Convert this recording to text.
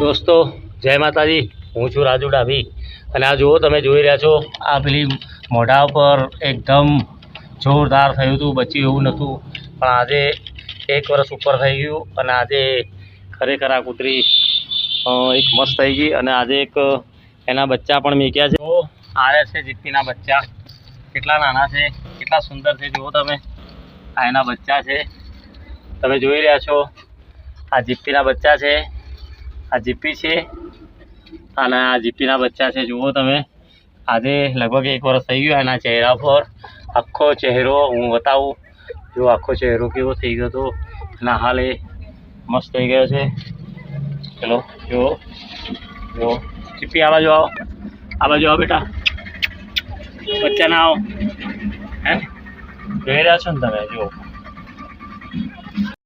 દોસ્તો, જય માતાજી. હું છું રાજુ ડાભી. અને આ જુઓ, તમે જોઈ રહ્યા છો, આ પેલી મોઢા પર એકદમ જોરદાર થયું હતું, બચ્યું એવું નહોતું. પણ આજે એક વર્ષ ઉપર થઈ ગયું અને આજે ખરેખર આ કૂતરી એક મસ્ત થઈ ગઈ અને આજે એક એના બચ્ચા પણ મીક્યા છે. જુઓ આ છે જીપ્પીના બચ્ચા. કેટલા નાના છે, કેટલા સુંદર છે, જુઓ તમે. આ એના બચ્ચા છે. તમે જોઈ રહ્યા છો, આ જીપ્પીના બચ્ચા છે. આ જીપ્પી છે. અને આ જીપીના બચ્ચા છે. જુઓ તમે. આજે લગભગ એક વર્ષ થઈ ગયું એના ચહેરા પર. આખો ચહેરો હું બતાવું. જો આખો ચહેરો કેવો થઈ ગયો હતો એના હાલ એ મસ્ત થઈ ગયો છે. ચલો, જુઓ. જુઓ. જીપ્પી આ બાજુ આવો. આ બાજુ આવો બેટા. બચ્ચા આવો. હે? જોઈ રહ્યા છો ને તમે? જુઓ.